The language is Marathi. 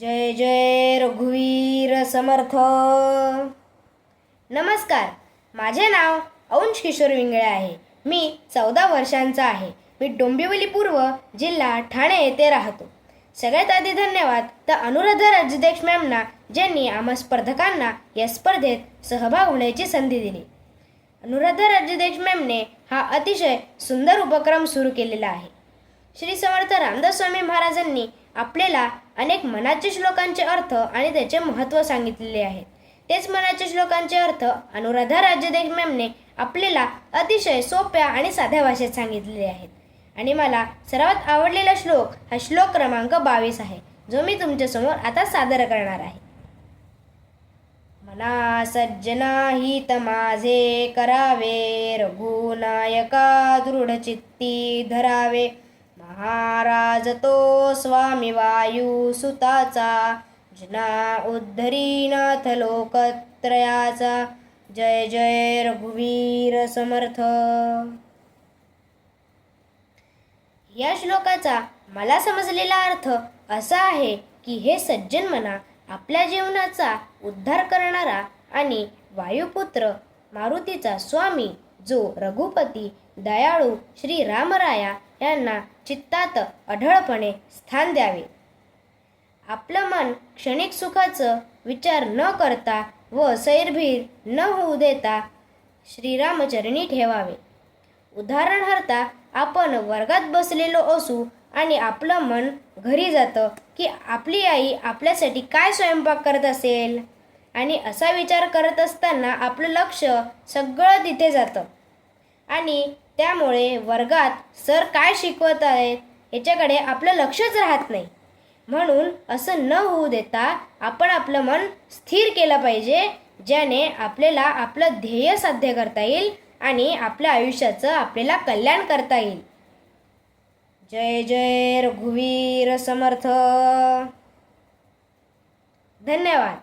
जय जय रघुवीर समर्थ. नमस्कार माझे नाव अंश किशोर विंगळे आहे. मी चौदा वर्षांचा आहे. मी डोंबिवली पूर्व जिल्हा ठाणे येथे राहतो. सगळ्यात आधी धन्यवाद तर अनुराधा राजदेश मॅमना ज्यांनी आम्हा स्पर्धकांना या स्पर्धेत सहभाग होण्याची संधी दिली. अनुराधा राजदेश मॅमने हा अतिशय सुंदर उपक्रम सुरू केलेला आहे. श्री समर्थ रामदास स्वामी महाराजांनी आपल्याला अनेक मनाचे श्लोकांचे अर्थ आणि त्याचे महत्त्व सांगितलेले आहेत. तेच मनाचे श्लोकांचे अर्थ अनुराधा राज्यदेश मॅमने आपल्याला अतिशय सोप्या आणि साध्या भाषेत सांगितलेले आहेत. आणि मला सर्वात आवडलेला श्लोक हा श्लोक क्रमांक बावीस आहे जो मी तुमच्यासमोर आता सादर करणार आहे. मना सज्जना हित माझे करावे रघुनायका दृढचित्ती धरावे. महाराज तो स्वामी वायू सुताचा जना उद्धरीनाथ लोकत्रयाचा. जय जय रघुवीर समर्थ. या श्लोकाचा मला समजलेला अर्थ असा आहे की हे सज्जन मना आपल्या जीवनाचा उद्धार करणारा आणि वायुपुत्र मारुतीचा स्वामी जो रघुपती दयाळू श्री रामराया यांना चित्तात अढळपणे स्थान द्यावे. आपलं मन क्षणिक सुखाचं विचार न करता व सैरभीर न होऊ देता श्रीरामचरणी ठेवावे. उदाहरणार्थ आपण वर्गात बसलेलो असू आणि आपलं मन घरी जातं की आपली आई आपल्यासाठी काय स्वयंपाक करत असेल? आणि असा विचार करत असताना आपलं लक्ष सगळं तिथे जातं. आणि त्यामुळे वर्गात सर काय शिकवत आहेत याच्याकडे आपलं लक्षच राहत नाही. म्हणून असं न होऊ देता आपण आपलं मन स्थिर केलं पाहिजे ज्याने आपल्याला आपलं ध्येय साध्य करता येईल आणि आपल्या आयुष्याचं आपल्याला कल्याण करता येईल. जय जय रघुवीर समर्थ. धन्यवाद.